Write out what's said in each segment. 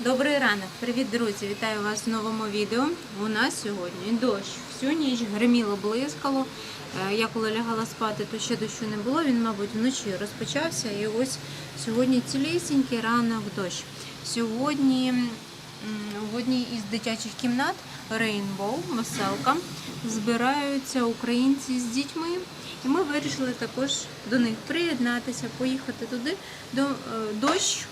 Добрий ранок, привіт, друзі! Вітаю вас в новому відео. У нас сьогодні дощ. Всю ніч гриміло, блискало. Е, Я коли лягала спати, то ще дощу не було. Він, мабуть, вночі розпочався. І ось сьогодні цілісінький ранок дощ. Сьогодні в одній із дитячих кімнат Rainbow, веселка, збираються українці з дітьми. І ми вирішили також до них приєднатися, поїхати туди. Е, дощ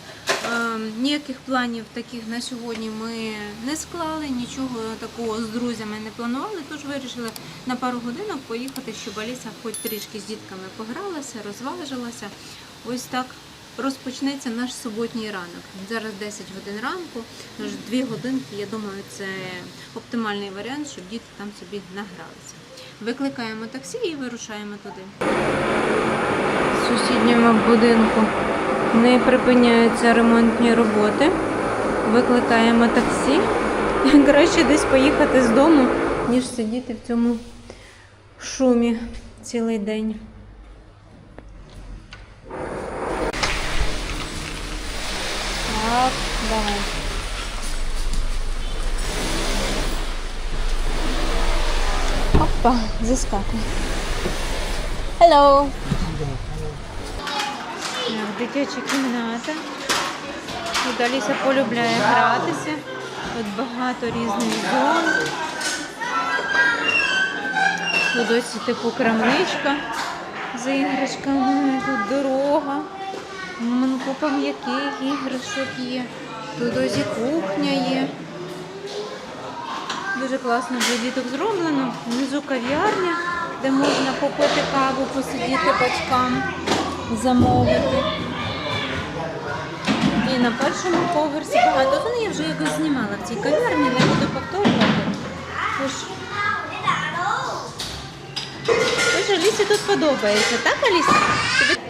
Ніяких планів таких на сьогодні ми не склали, нічого такого з друзями не планували, тож вирішили на пару годинок поїхати, щоб Аліса хоч трішки з дітками погралася, розважилася. Ось так розпочнеться наш суботній ранок. Зараз 10 годин ранку, тож 2 годинки, я думаю, це оптимальний варіант, щоб діти там собі награлися. Викликаємо таксі і вирушаємо туди. В сусідньому будинку не припиняються ремонтні роботи. Викликаємо таксі. Краще десь поїхати з дому, ніж сидіти в цьому шумі цілий день. Так, давай. Опа, заскакуй. Hello. Дитяча кімната. Тут Аліса полюбляє гратися. Тут багато різних зон. Тут ось типу крамничка з іграшками, тут дорога. Купа м'яких іграшок є. Тут ось і кухня є. Дуже класно для діток зроблено. Внизу кав'ярня, де можна попити каву, посидіти батькам, замовити. І на першому поверсі багато. Вони я вже якось знімала в цій кав'ярні, не буду повторювати. Тож, тож Алісі тут подобається, так, Аліса? Тобі-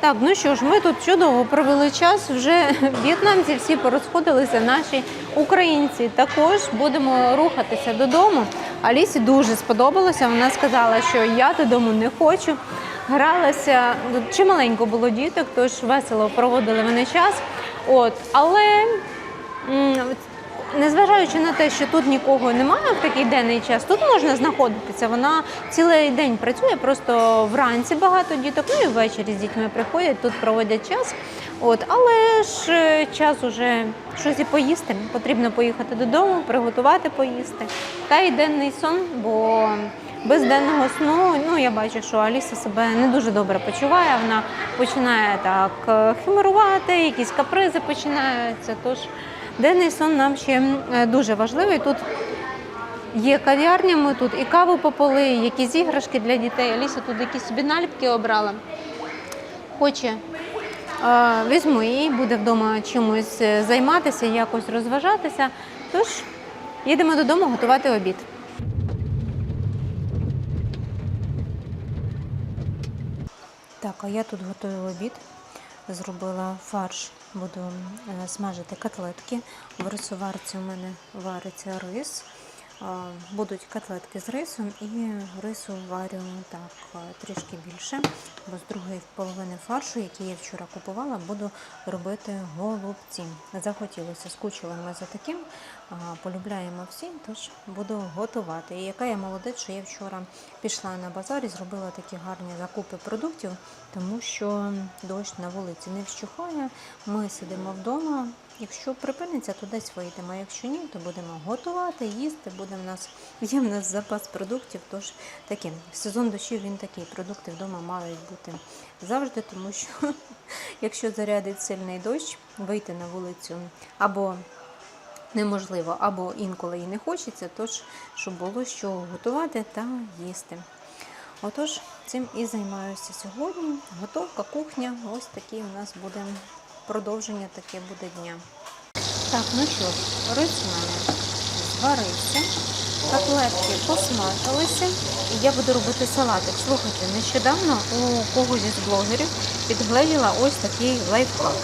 Так, ну що ж, ми тут чудово провели час. Вже в'єтнамці всі порозходилися, наші українці також будемо рухатися додому. Алісі дуже сподобалося. Вона сказала, що я додому не хочу. Гралася ну, чималенько було діток, тож весело проводили вони час. От, але Незважаючи на те, що тут нікого немає в такий денний час, тут можна знаходитися. Вона цілий день працює, просто вранці багато діток, ну і ввечері з дітьми приходять, тут проводять час. От, але ж е, час уже щось і поїсти. Потрібно поїхати додому, приготувати поїсти. Та й денний сон, бо без денного сну, ну я бачу, що Аліса себе не дуже добре почуває. Вона починає так е, химерувати, якісь капризи починаються. Тож денний сон нам ще е, дуже важливий. Тут є кав'ярня, ми тут і каву попили, і якісь іграшки для дітей. Аліса тут якісь собі наліпки обрала. Хоче. е, Візьму її, буде вдома чимось займатися, якось розважатися. Тож їдемо додому готувати обід. А я тут готую обід. Зробила фарш, буду е, смажити котлетки. В рисоварці у мене вариться рис. Будуть котлетки з рисом і рису варю так е, трішки більше, бо з другої половини фаршу, який я вчора купувала, буду робити голубці. Захотілося, скучили ми за таким, полюбляємо всі, тож буду готувати. І яка я молодець, що я вчора пішла на базар і зробила такі гарні закупи продуктів, тому що дощ на вулиці не вщухає. Ми сидимо вдома. Якщо припиниться, то десь вийдемо. А якщо ні, то будемо готувати, їсти. Буде в нас є в нас запас продуктів. Тож таке сезон дощів він такий. Продукти вдома мають бути завжди, тому що якщо зарядить сильний дощ, вийти на вулицю або неможливо, або інколи і не хочеться, тож щоб було що готувати та їсти. Отож, цим і займаюся сьогодні. Готовка, кухня. Ось такий у нас буде продовження таке буде дня. Так, ну що ж, рис у мене зварився, котлетки посмажилися, і я буду робити салатик. Слухайте, нещодавно у когось із блогерів підгледіла ось такий лайфхак.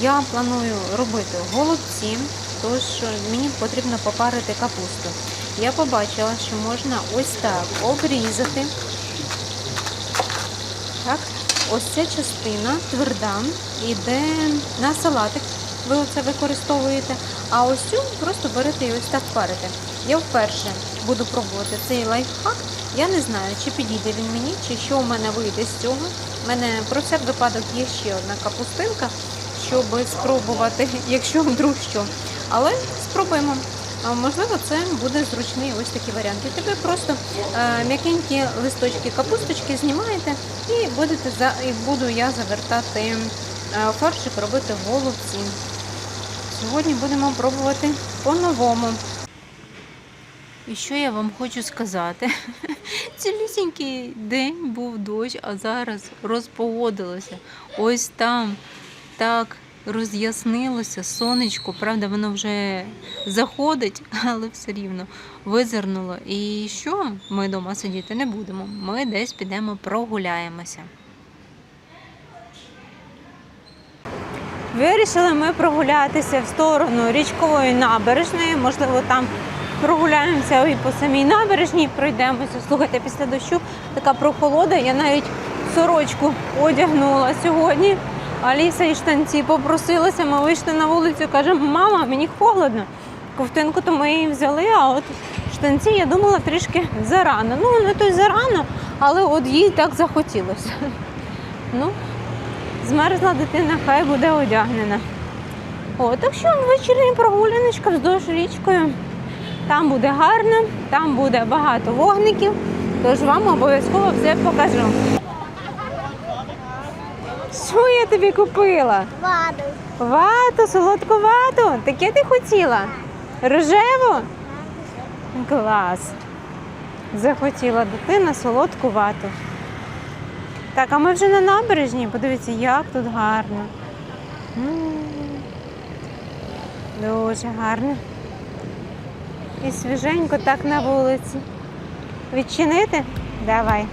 Я планую робити голубці, тож мені потрібно попарити капусту. Я побачила, що можна ось так обрізати. Так, ось ця частина тверда, йде на салатик. Ви це використовуєте. А ось цю просто берете і ось так парите. Я вперше буду пробувати цей лайфхак. Я не знаю, чи підійде він мені, чи що у мене вийде з цього. У мене про всяк випадок є ще одна капустинка, щоб спробувати, якщо вдруг що. Але спробуємо. Можливо, це буде зручний ось такий варіант. І тепер просто е, м'якенькі листочки капусточки знімаєте і будете і буду я завертати е, фаршик, робити голубці. Сьогодні будемо пробувати по-новому. І що я вам хочу сказати? Цілісінький день був дощ, а зараз розпогодилося. Ось там так роз'яснилося сонечко. Правда, воно вже заходить, але все рівно визирнуло. І що? Ми вдома сидіти не будемо. Ми десь підемо прогуляємося. Вирішили ми прогулятися в сторону річкової набережної. Можливо, там прогуляємося і по самій набережній, пройдемося. Слухайте, після дощу така прохолода. Я навіть сорочку одягнула сьогодні. Аліса і штанці попросилася, ми вийшли на вулицю, каже, мама, мені холодно. Ковтинку то ми її взяли, а от штанці я думала трішки зарано. Ну, не то й зарано, але от їй так захотілося. Ну, змерзла дитина, хай буде одягнена. О, так що вечірня прогуляночка вздовж річкою. Там буде гарно, там буде багато вогників, тож вам обов'язково все покажу. Що я тобі купила? Ваду. Вату, солодку вату. Таке ти хотіла? Рожеву? Клас. Захотіла дитина солодку вату. Так, а ми вже на набережні. Подивіться, як тут гарно. М. Дуже гарно. І свіженько так на вулиці. Відчинити? Давай.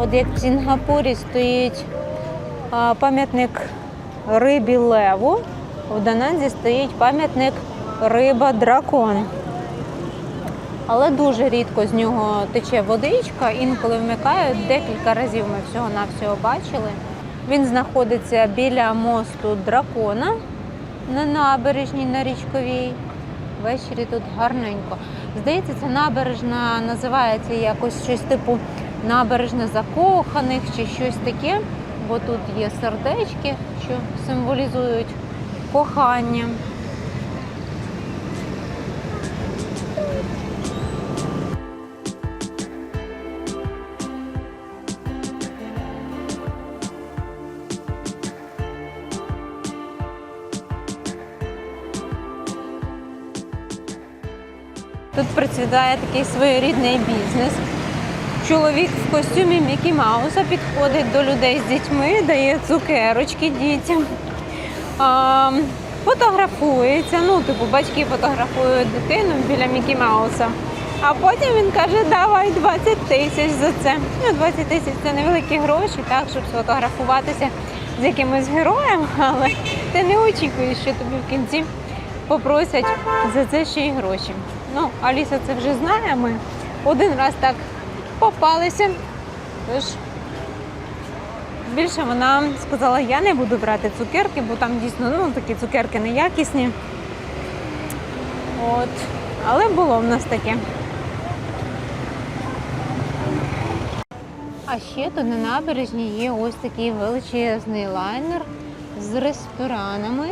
От як в Сінгапурі стоїть пам'ятник рибі леву, в Дананзі стоїть пам'ятник риба дракон. Але дуже рідко з нього тече водичка, інколи вмикають. Декілька разів ми всього-навсього бачили. Він знаходиться біля мосту дракона на набережній на річковій. Ввечері тут гарненько. Здається, ця набережна називається якось щось типу набережна закоханих чи щось таке, бо тут є сердечки, що символізують кохання. Тут процвітає такий своєрідний бізнес. Чоловік в костюмі Мікі Мауса підходить до людей з дітьми, дає цукерочки дітям, а, фотографується. Ну, типу, батьки фотографують дитину біля Мікі Мауса. А потім він каже, давай 20 тисяч за це. Ну, 20 тисяч це невеликі гроші, так, щоб сфотографуватися з якимось героєм, але ти не очікуєш, що тобі в кінці попросять за це ще й гроші. Ну, Аліса це вже знає. Ми один раз так попалися. Тож більше вона сказала, я не буду брати цукерки, бо там дійсно ну, такі цукерки неякісні. От. Але було в нас таке. А ще тут на набережні є ось такий величезний лайнер з ресторанами,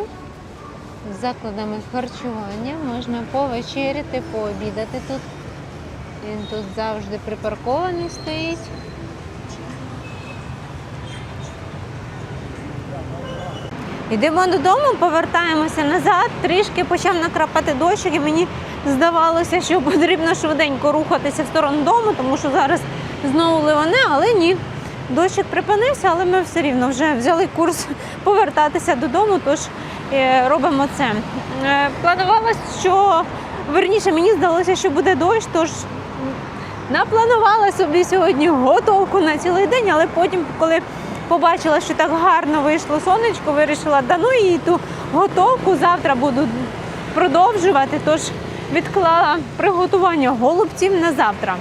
з закладами харчування. Можна повечеряти, пообідати тут. Він тут завжди припаркований стоїть. Йдемо додому, повертаємося назад, трішки почав накрапати дощик, і мені здавалося, що потрібно швиденько рухатися в сторону дому, тому що зараз знову ливане, але ні. Дощик припинився, але ми все рівно вже взяли курс повертатися додому, тож е, робимо це. Е, Планувалось, що верніше мені здалося, що буде дощ, тож напланувала собі сьогодні готовку на цілий день, але потім, коли побачила, що так гарно вийшло сонечко, вирішила, да ну і ту готовку завтра буду продовжувати. Тож відклала приготування голубців на завтра.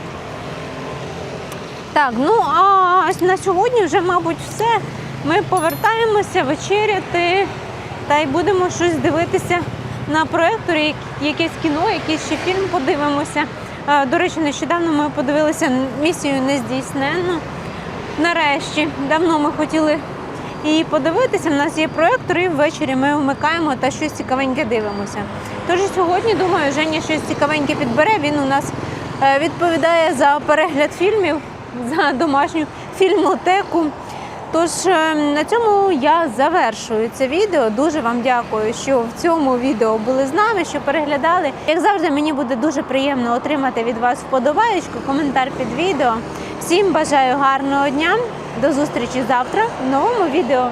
Так, ну а на сьогодні вже, мабуть, все. Ми повертаємося вечеряти та й будемо щось дивитися на проекторі, якесь кіно, якийсь ще фільм подивимося. До речі, нещодавно ми подивилися місію нездійсненну. Нарешті, давно ми хотіли її подивитися. У нас є проектор, і ввечері ми вмикаємо та щось цікавеньке дивимося. Тож сьогодні, думаю, Женя щось цікавеньке підбере. Він у нас е, відповідає за перегляд фільмів, за домашню фільмотеку. Тож е, на цьому я завершую це відео. Дуже вам дякую, що в цьому відео були з нами, що переглядали. Як завжди, мені буде дуже приємно отримати від вас вподобаєчку, коментар під відео. Всім бажаю гарного дня. До зустрічі завтра в новому відео.